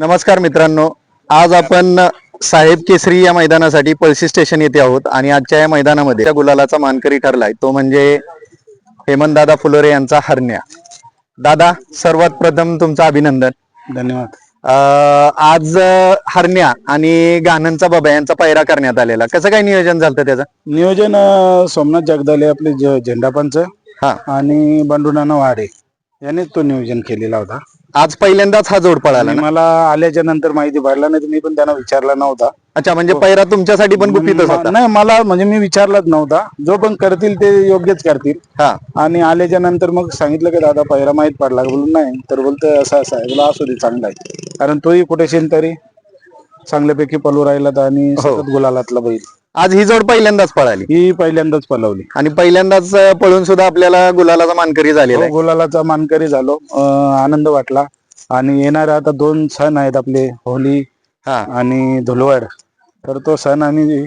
नमस्कार मित्रांनो आज आपण साहेब केसरी या मैदानासाठी पळशी स्टेशन येथे आहोत आणि आजच्या या मैदानामध्ये त्या गुलालाचा मानकरी ठरलाय तो म्हणजे हेमंत दादा फुलोरे यांचा हरण्या. दादा सर्वात प्रथम तुमचं अभिनंदन. धन्यवाद. आज हरण्या आणि गाणंचा बाबा यांचा पायरा करण्यात आलेला. कसं काय नियोजन झालं त्याचं? नियोजन अं, सोमनाथ जगदाले आपले झेंडापंच हा. आणि बंडूनाना वाडे यांनीच तो नियोजन केलेला होता. आज पहिल्यांदाच हा जोड पळाला आणि ना? मला आल्याच्यानंतर माहिती पडला नाही तर मी पण त्यांना विचारला नव्हता. अच्छा म्हणजे पैरा तुमच्यासाठी पण गुपितच होता? नाही मला म्हणजे मी विचारलाच नव्हता. जो पण करतील ते योग्यच करतील. हा. आणि आल्याच्यानंतर मग सांगितलं की दादा पहिला माहीत पडला. बोलून नाही. तर बोलतोय असं असं आहे. बोला असू दे चांगला आहे. कारण तोही कुठे शेन तरी चांगल्यापैकी पलू राहिला आणि सतत गुलालातला बैल. आज ही जोड पहिल्यांदाच पळाली. ही पहिल्यांदाच पलवली आणि पहिल्यांदाच पळून सुद्धा आपल्याला गुलालाचा मानकरी झालेला हो, आहे गुलालाचा मानकरी झालो. अं, आनंद वाटला. आणि येणारे आता दोन सण आहेत आपले होली हा. आणि धुलवड. तर तो सण आम्ही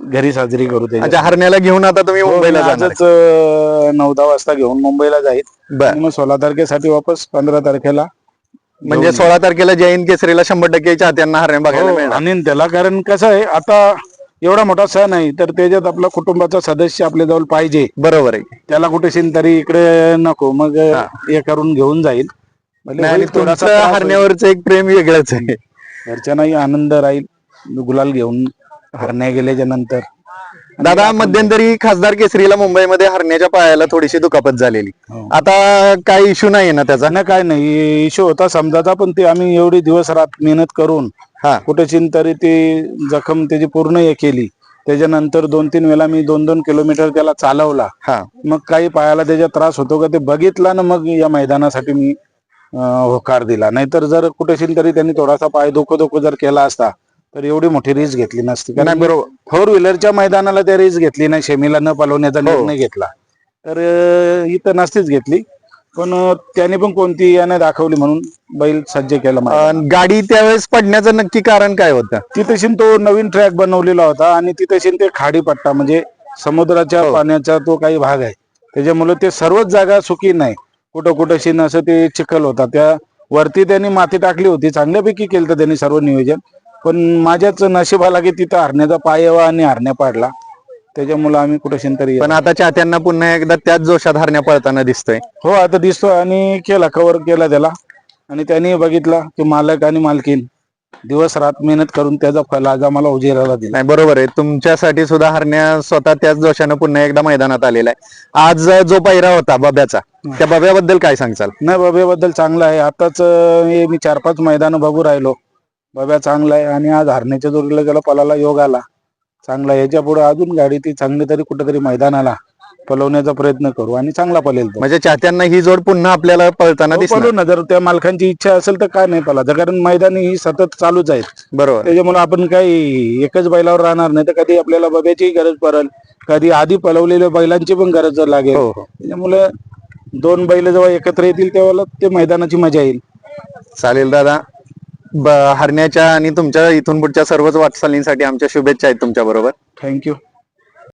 घरी साजरी करू त्याच्यात. अच्छा हरण्याला घेऊन आता तुम्ही हो, मी मुंबईला जाणार आजच अं, नऊ दहा वाजता घेऊन मुंबईला जाईल. बर. मग सोळा तारखेसाठी वापस पंधरा तारखेला म्हणजे सोळा तारखेला जैन केसरीला शंभर टक्के चाहत्यांना हरण्या बघायला हो, मिळणार. आणि त्याला कारण कसं आहे आता एवढा मोठा सण आहे तर त्याच्यात आपला कुटुंबाचा सदस्य आपल्या जवळ पाहिजे बरोबर आहे. त्याला कुठे तरी इकडे नको मग हे. करून घेऊन जाईल. आणि थोडासा. हरण्यावरच एक प्रेम वेगळंच आहे. घरच्यांनाही आनंद राहील गुलाल घेऊन हरण्या गेल्याच्यानंतर. दादा मध्यंतरी खासदार केसरीला मुंबईमध्ये हरण्याच्या पायाला थोडीशी दुखापत झालेली. हो. आता काही इश्यू नाही ना त्याचा? नाही काय नाही. इशू होता समजाचा पण ते आम्ही एवढी दिवस रात मेहनत करून हा. कुठेशीन तरी ती जखम त्याची पूर्ण हे केली. त्याच्यानंतर दोन तीन वेळा मी दोन दोन किलोमीटर त्याला चालवला. हा. मग काही पायाला त्याचा त्रास होतो का ते बघितला ना मग या मैदानासाठी मी अं, होकार दिला. नाहीतर जर कुठेशीन तरी त्यांनी थोडासा पाय धोको धोको जर केला असता तर एवढी मोठी रिस्क घेतली नसती. नाही कारण बरोबर फोर व्हीलरच्या मैदानाला त्या रिस्क घेतली नाही. शेमीला न पलवण्याचा हो. निर्णय घेतला. तर अं, इथं नसतीच घेतली. पण अं, त्याने पण कोणती याने दाखवली म्हणून बैल सज्ज केला. अं, गाडी त्यावेळेस पडण्याचं नक्की कारण काय होतं? तिथेशीन तो नवीन ट्रॅक बनवलेला होता आणि तिथेशीन ते खाडी पट्टा म्हणजे समुद्राच्या पाण्याचा तो काही भाग आहे. त्याच्यामुळे ते सर्वच जागा सुकी नाही. कुठं कुठं असं ते चिखल होता. त्या वरती त्यांनी माती टाकली होती. चांगल्यापैकी केलं त्यांनी सर्व नियोजन. पण माझ्याच नशिबाला की तिथं हरण्याचा पाय यावा आणि हरण्या पाडला. त्याच्यामुळे आम्ही कुठं तरी पण आता चाहत्यांना पुन्हा एकदा त्याच जोशात हरण्या पळताना दिसतोय. हो आता दिसतो आणि केला कव्हर केला त्याला. आणि त्यांनी बघितला की मालक आणि मालकीन दिवस रात मेहनत करून त्याचा फल आज आम्हाला उजेराला दिला. नाही बरोबर आहे. तुमच्यासाठी सुद्धा हरण्या स्वतः त्याच जोशानं पुन्हा एकदा मैदानात आलेला आहे. आज जो पैरा होता बब्याचा त्या बब्याबद्दल काय सांगचाल? नाही बाब्याबद्दल चांगलं आहे. आताच हे मी चार पाच मैदान बघू राहिलो. बाब्या चांगला आहे. आणि आज हरण्याच्या जोडीला गेला पलाला योग आला. चांगला. याच्यापुढे अजून गाडी ती चांगली तरी कुठेतरी मैदानाला पलवण्याचा प्रयत्न करू आणि चांगला पलेल तो. म्हणजे चाहत्यांना ही जोड पुन्हा आपल्याला पळताना हो, दिसणार. पळू ना. जर त्या मालकांची इच्छा असेल तर काय नाही पलायचं कारण मैदानी ही सतत चालूच आहेत बरोबर. त्याच्यामुळे आपण काही एकच बैलावर राहणार नाही तर कधी आपल्याला बब्याची गरज पडेल. कधी आधी पलवलेल्या बैलांची पण गरज लागेल. हो हो. त्याच्यामुळे दोन बैल जेव्हा एकत्र येतील तेव्हा ते मैदानाची मजा येईल. चालेल दादा. ब- हरण्याच्या आणि तुमच्या इथून पुढच्या सर्वच वाटचालींसाठी आमच्या शुभेच्छा आहेत तुमच्या बरोबर. थँक्यू